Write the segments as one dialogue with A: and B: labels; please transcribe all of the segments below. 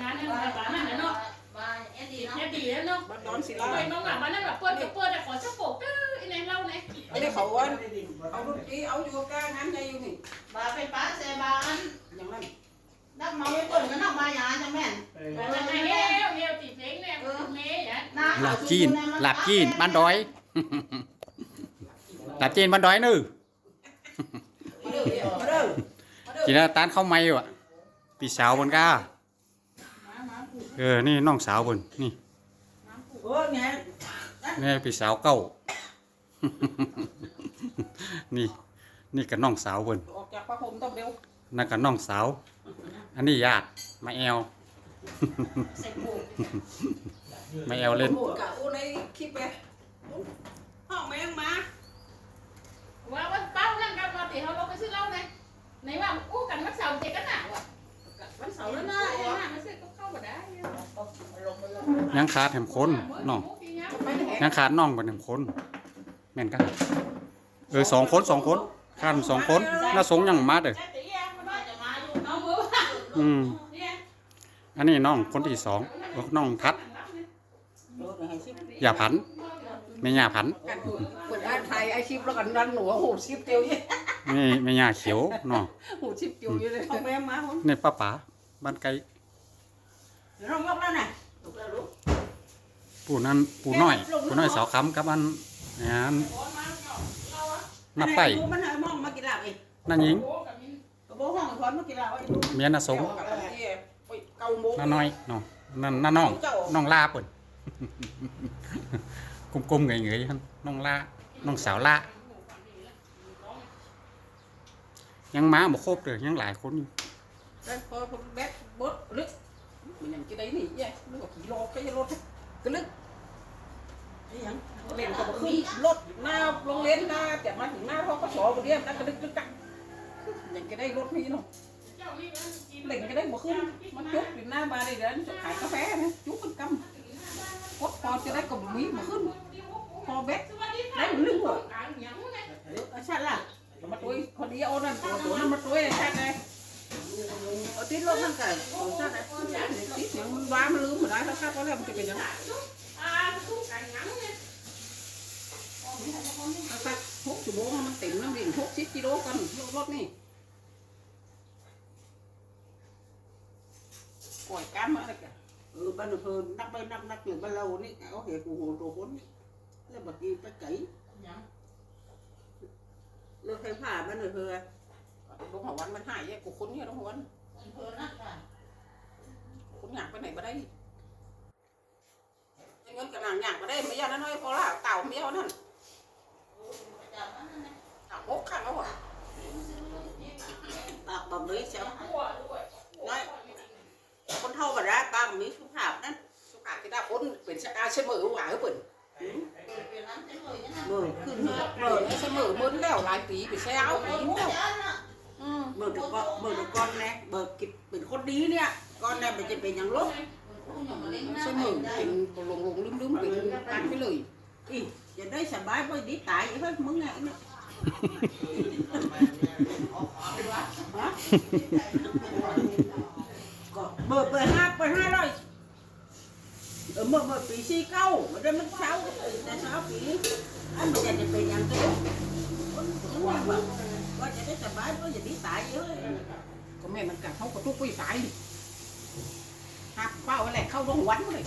A: ร้านนั้นร้านนั้นเนาะ
B: มาเอ็ดดีเนาะ
A: เนี่ยดีแล้วเนาะ
C: บ้านดอนศิ
A: ไปน้องหลับ้านนั้นแบบเปิดจะเปิดแต่ขอสะโพกตื้อไอ้ไหนเล่าไหน
C: ไอ้เขาว่าเอาดนตรีเอาอยู่กลางงานใจอยู่นี่
B: มาเป็นป้าเซบาน
C: อย่างนั้น
B: นักมาไม่คนกันนอกมาหยาจังแม่น
A: แต่วันไหนเฮลเฮลติดเพลงเนี่ยเมย์อะ
D: หลับจีนหลับจีนบ้านดอยหลับจีนบ้านดอยนึ
C: มาเด้อมาเด้อ
D: จีน่าตานเข้าไม่ว่ะ พี่สาวบนก้า
A: มามาผูก
D: เออ นี่น้องสาวบนนี่
A: มาผูก
C: เออไง
D: นี่พี่สาวเก้า นี่นี่กับน้องสาวบน
C: ออกจากพระพรหมต้องเร็ว
D: นั่นกับน้องสาว อันนี้ญาติมาแอล
A: ใส่ผูก
D: มาแอลเล่น
C: โอ้กะโอ้ในคลิปไปห้องแมงมา
A: ว่าว่าเป้านั่งกันมาติเขาลงไปซื้อเหล้าไหนไหนว่าอู้กันวันเสาร์เจ๊กันหนาวอะ วันเสาร์แล้วนะไอ้ห่ามันซื้อก็เข้ามาได้
B: ลงไปลง
D: ยังขาดแถมคนน้อง
C: ไปไหน
D: ยังขาดน้องบนหนึ่งคนแม่นกันเออสองคนสองคนขาดสองคนน่าสงยังมาเด้อ
A: ใช่ตีแยงมันว่า
B: จะมาอยู่
A: เอามือว่า
D: อืม
A: เนี่ย
D: อันนี้น้องคนที่สองเออน้องทัด
C: เออให้ชิป
D: อย่าผันไม่ย่าผัน
C: กันถูกเปิดอ่านไทยไอชิปแล้วกันดันหนูหูชิปเตียวยี่
D: นี่ ไม่ย่าเขียวเนาะ
C: หูชิปเตียวยี่เลยห้องแมงมาคน
D: นี่ป้าป๋าบ้านไกล
C: เดี๋ยวน้องยกแล้วน่ะยกแล้วลูก
D: ปู่นั่นปู่น้อยปู่น้อยสาวค้ำกับอันนี่อันนับไป
C: มันหามองมากินลาบเอง
D: นั่นยิง
C: กระโบห้องพรมากินลาบไอ้ลูก
D: เมียน่ะสง
C: เก้าโมง
D: น้าน้อยเนาะนั่นน้าน้องน้องลาเปิ่นกลมๆเงยๆหั่นน้องลาน้องสาวลา ยังมาบ่ครบเลยยังหลายคนอยู่
C: แล้วพอผมแบกบดลึกมันยังจะได้นี่แย่นึกว่าขี่รถก็จะรถก็ลึกไอ้ยังเล่นกับขึ้นรถหน้าโรงเรียนหน้าแต่มาถึงหน้าพ่อก็สอบเรียนนั่นก็ลึกลึกกักยังจะได้รถนี่เนาะเล่นก็ได้บ่ขึ้นมันจุกอยู่หน้าบาร์ได้เดินขายกาแฟนะจุกกันกำกดพอจะได้กับมีบ่ขึ้นพอแบก ได้มันลึกหัว ở sát là mà tôi còn đi ôn ăn của tôi mà tôi sát này ở tít luôn thằng cả ở sát này tít những ba mươi lứa mà nói sao có làm cái gì nữa ở sát hút chủ bố nó tỉnh nó điện hút xít chi đố con lốt lốt này quẩy cám nữa này kìa ừ ban được hơn nắp bay nắp nắp nhiều bao lâu này có thể của hồ đồ hốn là bật đi tất cấy รถไ ฟผ่ามันเลยเพื่อลงหัววันมันหายแย่กูคุ้นเนี่ยลงหัววัน
B: เพลินนักกัน
C: คุ้นหยางไปไหนมาได้เงินกระหน่ำหยางมาได้ไม่ยากน้อยพอละเต่าไม่ยากนั่น
B: จับมันนะ
C: เต่าหกข้างแล้วอะปากแบบนี้เชียวน้อยคนเท่ากันได้ปากแบบนี้สุภาพนั่นสุภาพที่ได้คนเป็นชะอาเสมอหวานเปิ่น
B: เป็นน้ำเฉย ๆนะ
C: เมื่อขึ้นเมื่อเมื่อเสมอมื้อแล้วหลายปีไปแซวปีแล้ว
B: อืม
C: เมื่อเด็กก็เมื่อเด็กก้อนแน่เบิกกิบเป็นคนดีเนี่ยก้อนแน่มันจะเป็นอย่างลบ
B: ผู้หญิงมาเล่น
C: เส
B: น้ำ
C: ม
B: ไม่
C: อ
B: ได้
C: เป็นหลงหลงลืมลืมเป็นตันไปเลยอีจะได้สบายไปดีตายเฮ้ยมึงไงเนี่ยฮะก็เบิกเปิดห้าเปิดห้าร้อย เออเมื่อเมื่อปีสี่เก้ามันได้มันเช้าแต่เช้าปีอันมันจะจะเป็นอย่างเดียวว่าจะได้สบายก็จะดีตายเยอะก็แม่มันกัดเขาก็ทุกปีตายหักเป้าแหละเข้าโรงวันเลย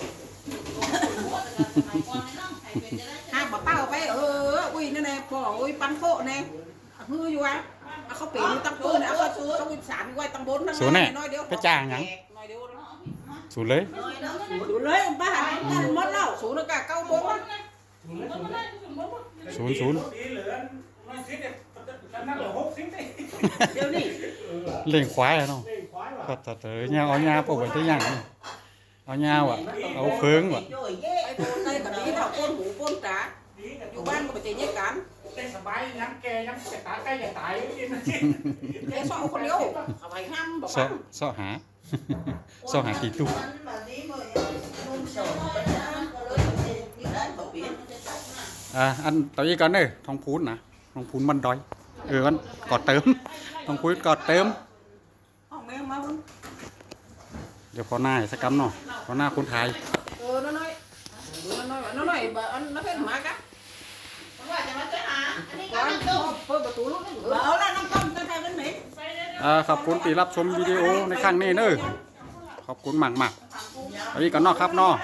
C: ห้ามบอกเป้าไปเอออุ้ยนั่นแน่พ่ออุ้ยปันโคแน่ฮืออยู่วะเอาเขาปีนตั้งปืนเอาเขาเขาวิสานไว้ตั้งบนนั่น
D: สูนแน่
C: น้อยเดียว
D: ไปจ้างหยัง
C: น้อยเดียว
D: สูเลย
C: ดูเลยบ้าหันหมดแล้วสูนกะเก้าโมง
D: ศูนย์ศูนย์
C: เดี๋ยวนี้
D: เล่งควายอะเนาะก็ตัดเตยเนี่ยเอาหญ้าปลูกไว้ที่ย่างนี่เอาหญ้าว่ะเอาเฟิงว่ะ
C: ไอ้ตัวนี้กับนี้เราป้นหมูป้นจ๋าอยู่บ้านก็ไปเจอเนี่ยกัน
E: สบายยังแกยังจะตายใกล้จะตายกินนะสิ
C: แค่สองคนเดียวเอาไปห้ามบอก
D: เสา sau hàng kỳ tu à ăn tao ý cần này thong phún nè thong phún mân đói ừ ăn có tớm thong phún có tớm เดี๋ย
C: ว
D: พอหน้าสักกำหน่อยพอหน้าคนไทย
C: เออน้อยน้อยน้อยบ่อันน้อยเป็นหมากะ
B: ว่าจะมาเจอหาอันนี้ก็
C: น้ำ
B: ต้ม
C: เปิดประตูลูกนึง
B: เอาละน้ำ
D: ขอบคุณที่รับชมวิดีโอในครั้งนี้เนอขอบคุณมากมากอันนี้ก็นอกครับนอก